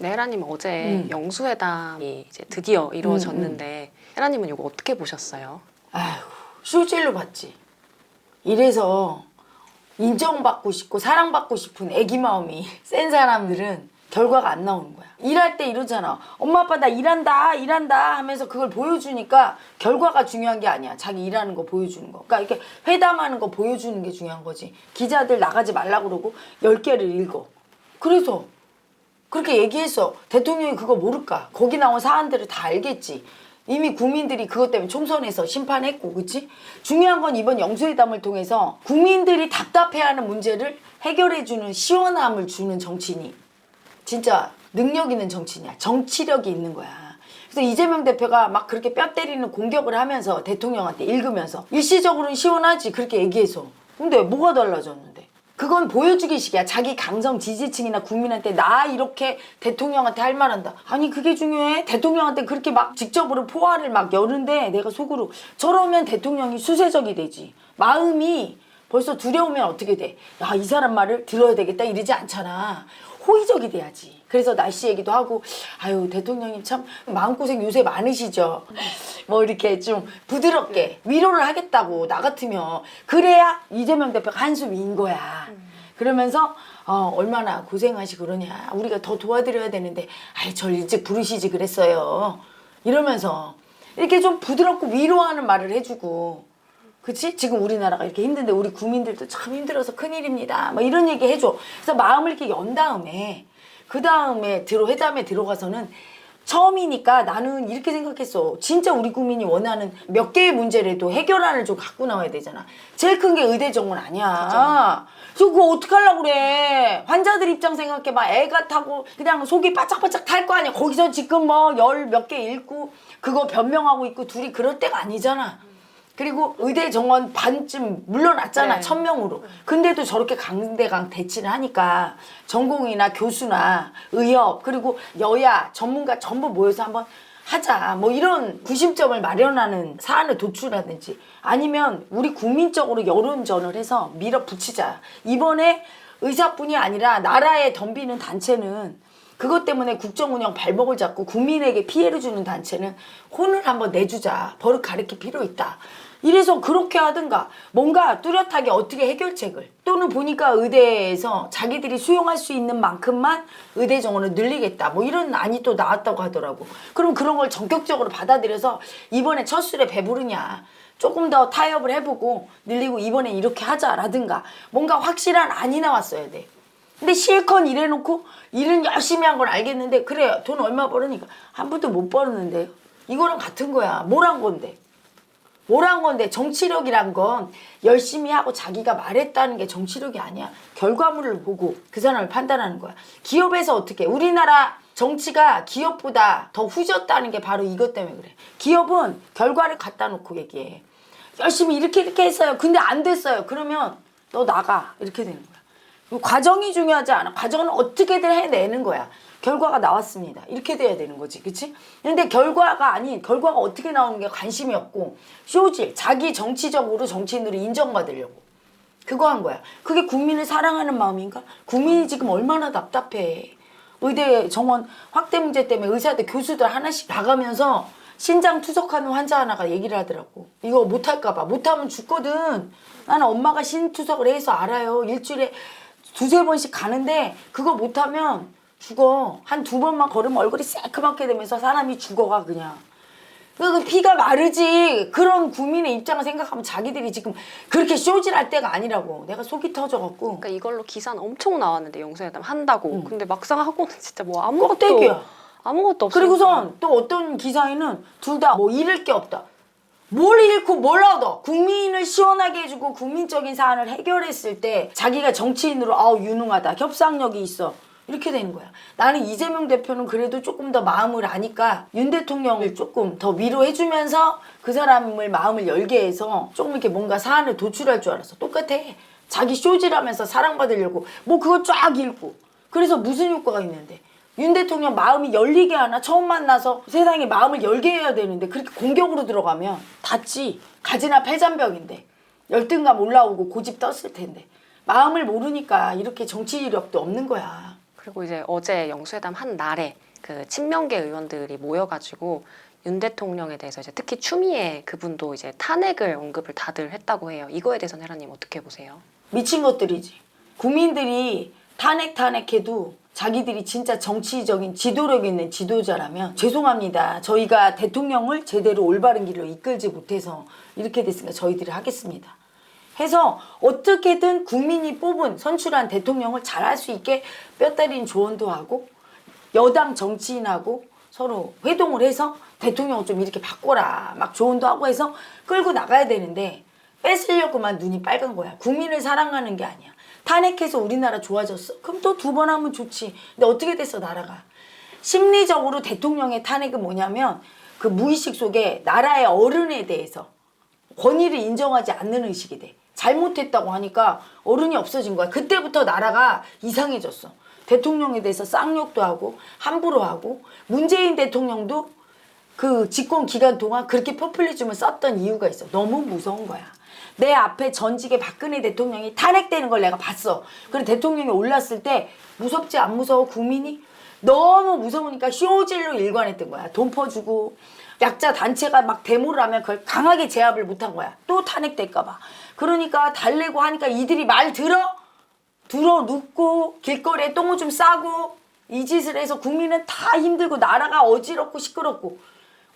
네, 혜라님 어제 음. 영수회담이 이제 드디어 이루어졌는데 혜라님은 이거 어떻게 보셨어요? 아휴, 쇼질로 봤지. 이래서 인정받고 싶고 사랑받고 싶은 애기 마음이 센 사람들은 결과가 안 나오는 거야. 일할 때 이러잖아. 엄마 아빠 나 일한다 일한다 하면서 그걸 보여주니까 결과가 중요한 게 아니야. 자기 일하는 거 보여주는 거. 그러니까 이렇게 회담하는 거 보여주는 게 중요한 거지. 기자들 나가지 말라 그러고 열 개를 읽어. 그래서 그렇게 얘기했어. 대통령이 그거 모를까? 거기 나온 사안들을 다 알겠지. 이미 국민들이 그것 때문에 총선에서 심판했고, 그치? 중요한 건 이번 영수회담을 통해서 국민들이 답답해하는 문제를 해결해주는 시원함을 주는 정치인이 진짜 능력 있는 정치인이야. 정치력이 있는 거야. 그래서 이재명 대표가 막 그렇게 뼈 때리는 공격을 하면서 대통령한테 읽으면서 일시적으로는 시원하지 그렇게 얘기해서 근데 뭐가 달라졌는데 그건 보여주기식이야 자기 강성 지지층이나 국민한테 나 이렇게 대통령한테 할 말한다 아니 그게 중요해 대통령한테 그렇게 막 직접으로 포화를 막 여는데 내가 속으로 저러면 대통령이 수세적이 되지 마음이 벌써 두려우면 어떻게 돼? 야, 이 사람 말을 들어야 되겠다 이러지 않잖아. 호의적이 돼야지. 그래서 날씨 얘기도 하고, 아유, 대통령님 참 마음고생 요새 많으시죠. 뭐 이렇게 좀 부드럽게 위로를 하겠다고, 나 같으면. 그래야 이재명 대표가 한숨 인 거야. 그러면서, 어, 얼마나 고생하시고 그러냐. 우리가 더 도와드려야 되는데, 아이, 절 일찍 부르시지 그랬어요. 이러면서 이렇게 좀 부드럽고 위로하는 말을 해주고, 그치? 지금 우리나라가 이렇게 힘든데 우리 국민들도 참 힘들어서 큰일입니다. 막 이런 얘기 해줘. 그래서 마음을 이렇게 연 다음에 그 다음에 들어 회담에 들어가서는 처음이니까 나는 이렇게 생각했어. 진짜 우리 국민이 원하는 몇 개의 문제라도 해결안을 좀 갖고 나와야 되잖아. 제일 큰 게 의대 정원 아니야. 그래서 그거 어떡하려고 그래. 환자들 입장 생각해 봐. 애가 타고 그냥 속이 바짝바짝 탈 거 아니야. 거기서 지금 뭐 열 몇 개 읽고 그거 변명하고 있고 둘이 그럴 때가 아니잖아. 그리고 의대 정원 반쯤 물러났잖아 네. 천 명으로 근데도 저렇게 강대강 대치를 하니까 전공이나 교수나 의협 그리고 여야 전문가 전부 모여서 한번 하자 뭐 이런 구심점을 마련하는 사안을 도출하든지 아니면 우리 국민적으로 여론전을 해서 밀어붙이자 이번에 의사뿐이 아니라 나라에 덤비는 단체는 그것 때문에 국정 운영 발목을 잡고 국민에게 피해를 주는 단체는 혼을 한번 내주자. 버릇 가르칠 필요 있다. 이래서 그렇게 하든가. 뭔가 뚜렷하게 어떻게 해결책을. 또는 보니까 의대에서 자기들이 수용할 수 있는 만큼만 의대 정원을 늘리겠다. 뭐 이런 안이 또 나왔다고 하더라고. 그럼 그런 걸 전격적으로 받아들여서 이번에 첫 술에 배부르냐. 조금 더 타협을 해보고 늘리고 이번에 이렇게 하자라든가. 뭔가 확실한 안이 나왔어야 돼. 근데 실컷 일해놓고 일은 열심히 한 건 알겠는데 그래 돈 얼마 벌으니까. 한 푼도 못 벌었는데. 이거랑 같은 거야. 뭘 한 건데 뭘한 건데? 정치력이란 건 열심히 하고 자기가 말했다는 게 정치력이 아니야. 결과물을 보고 그 사람을 판단하는 거야. 기업에서 어떻게? 우리나라 정치가 기업보다 더 후졌다는 게 바로 이것 때문에 그래. 기업은 결과를 갖다 놓고 얘기해. 열심히 이렇게 이렇게 했어요. 근데 안 됐어요. 그러면 너 나가. 이렇게 되는 거야. 이 과정이 중요하지 않아. 과정은 어떻게든 해내는 거야. 결과가 나왔습니다. 이렇게 돼야 되는 거지. 그치? 근데 결과가 아닌, 결과가 어떻게 나오는 게 관심이 없고, 쇼질, 자기 정치적으로 정치인으로 인정받으려고. 그거 한 거야. 그게 국민을 사랑하는 마음인가? 국민이 지금 얼마나 답답해. 의대 정원 확대 문제 때문에 의사들, 교수들 하나씩 나가면서 신장 투석하는 환자 하나가 얘기를 하더라고. 이거 못할까봐. 못하면 죽거든. 나는 엄마가 신 투석을 해서 알아요. 일주일에 두세 번씩 가는데 그거 못하면 죽어. 한 두 번만 걸으면 얼굴이 새까맣게 되면서 사람이 죽어가 그냥. 그 피가 마르지. 그런 국민의 입장을 생각하면 자기들이 지금 그렇게 쇼질할 때가 아니라고. 내가 속이 터져갖고. 그러니까 이걸로 기사는 엄청 나왔는데 영수회담 한다고. 근데 막상 하고는 진짜 뭐 아무것도 껍데기야. 아무것도 없어. 그리고선 또 어떤 기사에는 둘 다 뭐 잃을 게 없다. 뭘 잃고 뭘 얻어? 국민을 시원하게 해주고 국민적인 사안을 해결했을 때 자기가 정치인으로 아우 유능하다. 협상력이 있어. 이렇게 되는 거야. 나는 이재명 대표는 그래도 조금 더 마음을 아니까 윤 대통령을 조금 더 위로해주면서 그 사람을 마음을 열게 해서 조금 이렇게 뭔가 사안을 도출할 줄 알았어. 똑같아. 자기 쇼질하면서 사랑받으려고 뭐 그거 쫙 읽고. 그래서 무슨 효과가 있는데. 윤 대통령 마음이 열리게 하나 처음 만나서 세상에 마음을 열게 해야 되는데 그렇게 공격으로 들어가면 닫지 가지나 패잔병인데 열등감 올라오고 고집 떴을 텐데 마음을 모르니까 이렇게 정치력도 없는 거야 그리고 이제 어제 영수회담 한 날에 그 친명계 의원들이 모여가지고 윤 대통령에 대해서 이제 특히 추미애 그분도 이제 탄핵을 언급을 다들 했다고 해요. 이거에 대해서는 혜라님 어떻게 보세요? 미친 것들이지. 국민들이 탄핵 탄핵해도 자기들이 진짜 정치적인 지도력 있는 지도자라면 죄송합니다. 저희가 대통령을 제대로 올바른 길로 이끌지 못해서 이렇게 됐으니까 저희들이 하겠습니다. 해서 어떻게든 국민이 뽑은 선출한 대통령을 잘할 수 있게 뼈 때린 조언도 하고 여당 정치인하고 서로 회동을 해서 대통령을 좀 이렇게 바꿔라 막 조언도 하고 해서 끌고 나가야 되는데 뺏으려고만 눈이 빨간 거야. 국민을 사랑하는 게 아니야. 탄핵해서 우리나라 좋아졌어? 그럼 또 두 번 하면 좋지. 근데 어떻게 됐어 나라가? 심리적으로 대통령의 탄핵은 뭐냐면 그 무의식 속에 나라의 어른에 대해서 권위를 인정하지 않는 의식이 돼. 잘못했다고 하니까 어른이 없어진 거야. 그때부터 나라가 이상해졌어. 대통령에 대해서 쌍욕도 하고 함부로 하고 문재인 대통령도 그 집권 기간 동안 그렇게 포퓰리즘을 썼던 이유가 있어. 너무 무서운 거야. 내 앞에 전직의 박근혜 대통령이 탄핵되는 걸 내가 봤어. 그리고 대통령이 올랐을 때 무섭지 안 무서워 국민이? 너무 무서우니까 쇼질로 일관했던 거야. 돈 퍼주고 약자 단체가 막 데모를 하면 그걸 강하게 제압을 못한 거야. 또 탄핵될까 봐. 그러니까 달래고 하니까 이들이 말 들어? 들어 눕고 길거리에 똥오줌 싸고 이 짓을 해서 국민은 다 힘들고 나라가 어지럽고 시끄럽고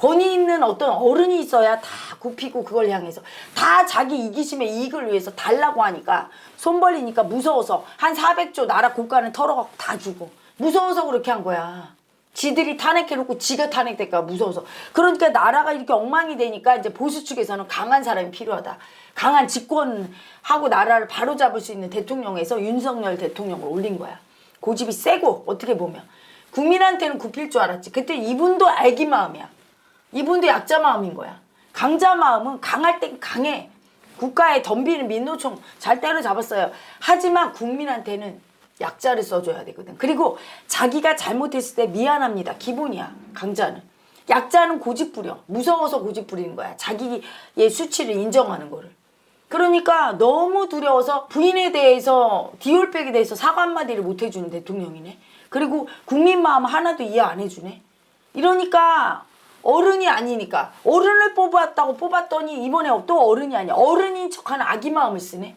권위 있는 어떤 어른이 있어야 다 굽히고 그걸 향해서 다 자기 이기심의 이익을 위해서 달라고 하니까 손 벌리니까 무서워서 한 400조 나라 국가는 털어갖고 다 주고 무서워서 그렇게 한 거야. 지들이 탄핵해놓고 지가 탄핵될까 무서워서. 그러니까 나라가 이렇게 엉망이 되니까 이제 보수 측에서는 강한 사람이 필요하다. 강한 집권하고 나라를 바로잡을 수 있는 대통령에서 윤석열 대통령을 올린 거야. 고집이 세고 어떻게 보면. 국민한테는 굽힐 줄 알았지. 그때 이분도 애기 마음이야 이분도 약자 마음인 거야 강자 마음은 강할 땐 강해 국가에 덤비는 민노총 잘 때려잡았어요 하지만 국민한테는 약자를 써줘야 되거든. 그리고 자기가 잘못했을 때 미안합니다. 기본이야. 강자는. 약자는 고집 부려. 무서워서 고집 부리는 거야. 자기의 수치를 인정하는 거를. 그러니까 너무 두려워서 부인에 대해서 디올백에 대해서 사과 한마디를 못 해주는 대통령이네. 그리고 국민 마음 하나도 이해 안 해주네. 이러니까 어른이 아니니까 어른을 뽑았다고 뽑았더니 이번에 또 어른이 아니야. 어른인 척하는 아기 마음을 쓰네.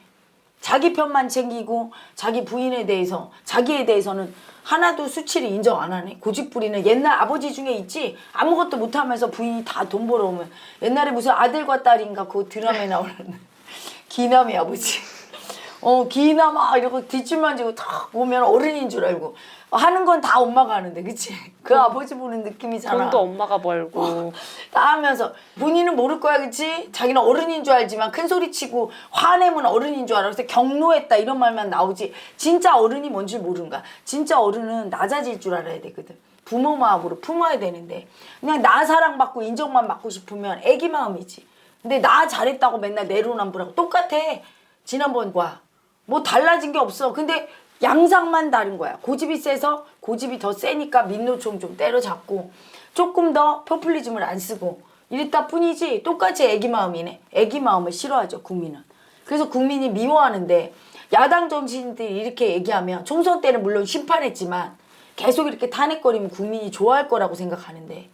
자기 편만 챙기고 자기 부인에 대해서 자기에 대해서는 하나도 수치를 인정 안 하네. 고집 부리는 옛날 아버지 중에 있지 아무것도 못하면서 부인이 다 돈 벌어오면 옛날에 무슨 아들과 딸인가 그 드라마에 나오는 기남의 아버지. 어 기남아 이러고 뒷줄만 지고 탁 보면 어른인 줄 알고 하는 건 다 엄마가 하는데 그치? 그 아버지 보는 느낌이잖아. 돈도 엄마가 벌고. 다 하면서 본인은 모를 거야 그치? 자기는 어른인 줄 알지만 큰 소리 치고 화내면 어른인 줄 알아. 그래서 경로했다 이런 말만 나오지. 진짜 어른이 뭔지 모르는가? 진짜 어른은 낮아질 줄 알아야 되거든. 부모 마음으로 품어야 되는데. 그냥 나 사랑받고 인정만 받고 싶으면 애기 마음이지. 근데 나 잘했다고 맨날 내로남불하고 똑같아. 지난번과 뭐 달라진 게 없어. 근데 양상만 다른 거야. 고집이 세서 고집이 더 세니까 민노총 좀 때려잡고 조금 더 포퓰리즘을 안 쓰고 이랬다 뿐이지 똑같이 애기 마음이네. 애기 마음을 싫어하죠 국민은. 그래서 국민이 미워하는데 야당 정치인들이 이렇게 얘기하면 총선 때는 물론 심판했지만 계속 이렇게 탄핵거리면 국민이 좋아할 거라고 생각하는데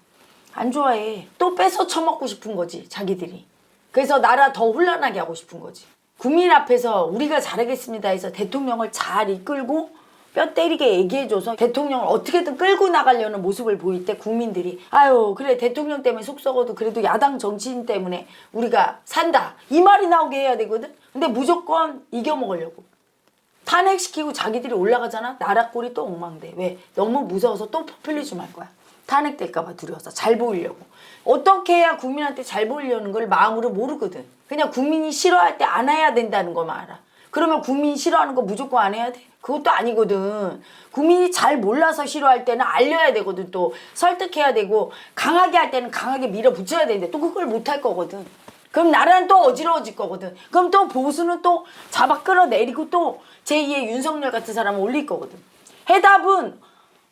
안 좋아해. 또 뺏어 처먹고 싶은 거지 자기들이. 그래서 나라 더 혼란하게 하고 싶은 거지. 국민 앞에서 우리가 잘하겠습니다 해서 대통령을 잘 이끌고 뼈 때리게 얘기해줘서 대통령을 어떻게든 끌고 나가려는 모습을 보일 때 국민들이 아유 그래 대통령 때문에 속 썩어도 그래도 야당 정치인 때문에 우리가 산다. 이 말이 나오게 해야 되거든? 근데 무조건 이겨먹으려고. 탄핵시키고 자기들이 올라가잖아? 나라 꼴이 또 엉망돼. 왜? 너무 무서워서 또 포퓰리즘 할 거야. 탄핵될까봐 두려워서 잘 보이려고. 어떻게 해야 국민한테 잘 보이려는 걸 마음으로 모르거든 그냥 국민이 싫어할 때 안 해야 된다는 것만 알아 그러면 국민이 싫어하는 거 무조건 안 해야 돼? 그것도 아니거든 국민이 잘 몰라서 싫어할 때는 알려야 되거든 또 설득해야 되고 강하게 할 때는 강하게 밀어붙여야 되는데 또 그걸 못 할 거거든 그럼 나라는 또 어지러워질 거거든. 그럼 또 보수는 또 잡아 끌어내리고 또 제2의 윤석열 같은 사람을 올릴 거거든. 해답은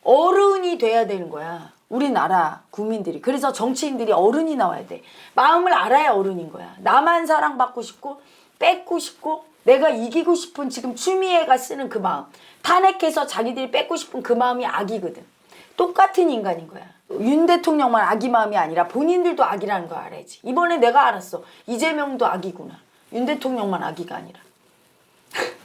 어른이 돼야 되는 거야. 우리나라 국민들이. 그래서 정치인들이 어른이 나와야 돼. 마음을 알아야 어른인 거야. 나만 사랑받고 싶고 뺏고 싶고 내가 이기고 싶은 지금 추미애가 쓰는 그 마음 탄핵해서 자기들이 뺏고 싶은 그 마음이 악이거든 똑같은 인간인 거야 윤 대통령만 악이 마음이 아니라 본인들도 악이라는 거 알아야지 이번에 내가 알았어 이재명도 악이구나 윤 대통령만 악이가 아니라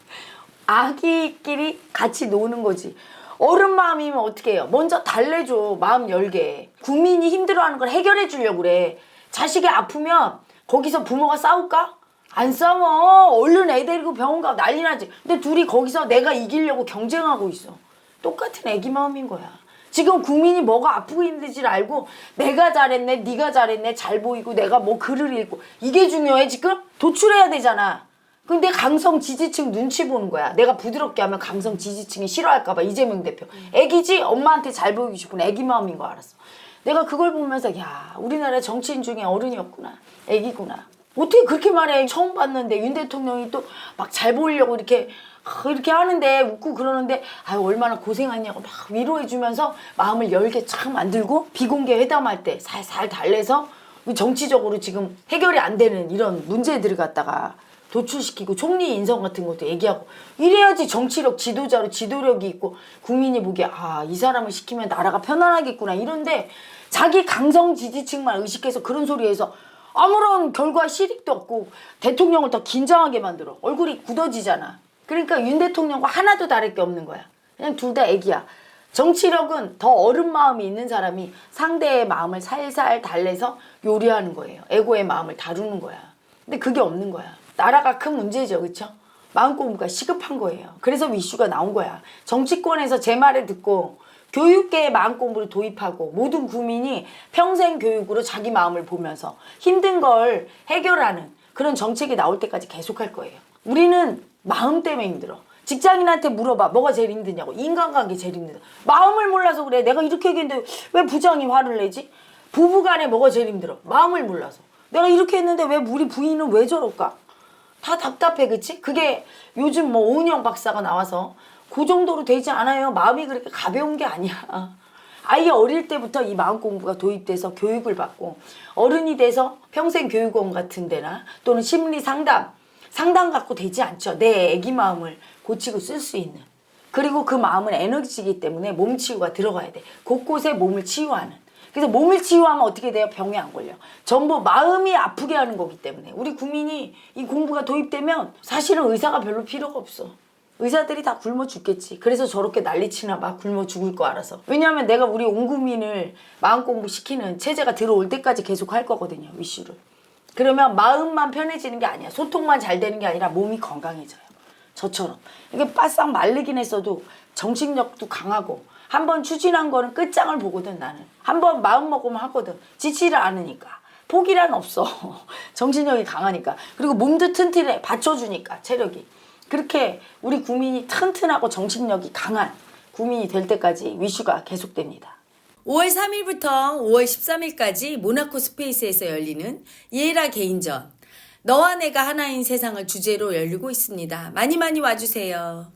아기끼리 같이 노는 거지. 어른 마음이면 어떻게 해요? 먼저 달래줘. 마음 열게. 국민이 힘들어하는 걸 해결해 주려고 그래. 자식이 아프면 거기서 부모가 싸울까? 안 싸워. 얼른 애 데리고 병원 가고 난리 나지. 근데 둘이 거기서 내가 이기려고 경쟁하고 있어. 똑같은 애기 마음인 거야. 지금 국민이 뭐가 아프고 힘들지를 알고 내가 잘했네, 네가 잘했네, 잘 보이고 내가 뭐 글을 읽고 이게 중요해 지금? 도출해야 되잖아. 근데 강성 지지층 눈치 보는 거야. 내가 부드럽게 하면 강성 지지층이 싫어할까봐 이재명 대표. 애기지? 엄마한테 잘 보이고 싶은 애기 마음인 거 알았어. 내가 그걸 보면서 야 우리나라 정치인 중에 어른이었구나. 애기구나. 어떻게 그렇게 말해? 처음 봤는데 윤 대통령이 또 막 잘 보이려고 이렇게 아, 이렇게 하는데 웃고 그러는데 아유 얼마나 고생했냐고 막 위로해주면서 마음을 열게 참 만들고 비공개 회담할 때 살살 달래서 정치적으로 지금 해결이 안 되는 이런 문제들을 갖다가 도출시키고 총리 인성 같은 것도 얘기하고 이래야지 정치력 지도자로 지도력이 있고 국민이 보기에 아 이 사람을 시키면 나라가 편안하겠구나. 이런데 자기 강성 지지층만 의식해서 그런 소리해서 아무런 결과 실익도 없고 대통령을 더 긴장하게 만들어. 얼굴이 굳어지잖아. 그러니까 윤 대통령과 하나도 다를 게 없는 거야. 그냥 둘 다 애기야. 정치력은 더 어른 마음이 있는 사람이 상대의 마음을 살살 달래서 요리하는 거예요. 에고의 마음을 다루는 거야. 근데 그게 없는 거야. 나라가 큰 문제죠, 그렇죠? 마음 공부가 시급한 거예요. 그래서 이슈가 나온 거야. 정치권에서 제 말을 듣고 교육계의 마음 공부를 도입하고 모든 국민이 평생 교육으로 자기 마음을 보면서 힘든 걸 해결하는 그런 정책이 나올 때까지 계속할 거예요. 우리는 마음 때문에 힘들어. 직장인한테 물어봐. 뭐가 제일 힘드냐고. 인간관계 제일 힘들다. 마음을 몰라서 그래. 내가 이렇게 얘기했는데 왜 부장이 화를 내지? 부부간에 뭐가 제일 힘들어? 마음을 몰라서. 내가 이렇게 했는데 왜 우리 부인은 왜 저럴까? 다 답답해, 그치? 그게 요즘 뭐 오은영 박사가 나와서 그 정도로 되지 않아요. 마음이 그렇게 가벼운 게 아니야. 아예 어릴 때부터 이 마음 공부가 도입돼서 교육을 받고 어른이 돼서 평생 교육원 같은 데나 또는 심리 상담, 상담 갖고 되지 않죠. 내 애기 마음을 고치고 쓸 수 있는. 그리고 그 마음은 에너지이기 때문에 몸 치유가 들어가야 돼. 곳곳에 몸을 치유하는. 그래서 몸을 치유하면 어떻게 돼요? 병이 안 걸려. 전부 마음이 아프게 하는 거기 때문에 우리 국민이 이 공부가 도입되면 사실은 의사가 별로 필요가 없어. 의사들이 다 굶어 죽겠지. 그래서 저렇게 난리치나 봐. 굶어 죽을 거 알아서. 왜냐하면 내가 우리 온 국민을 마음 공부 시키는 체제가 들어올 때까지 계속 할 거거든요. 위슈를. 그러면 마음만 편해지는 게 아니야. 소통만 잘 되는 게 아니라 몸이 건강해져요. 저처럼. 이게 바싹 마르긴 했어도 정신력도 강하고 한 번 추진한 거는 끝장을 보거든 나는. 한 번 마음 먹으면 하거든. 지치를 않으니까. 포기란 없어. 정신력이 강하니까. 그리고 몸도 튼튼해. 받쳐주니까 체력이. 그렇게 우리 국민이 튼튼하고 정신력이 강한 국민이 될 때까지 위슈가 계속됩니다. 5월 3일부터 5월 13일까지 모나코 스페이스에서 열리는 예라 개인전. 너와 내가 하나인 세상을 주제로 열리고 있습니다. 많이 많이 와주세요.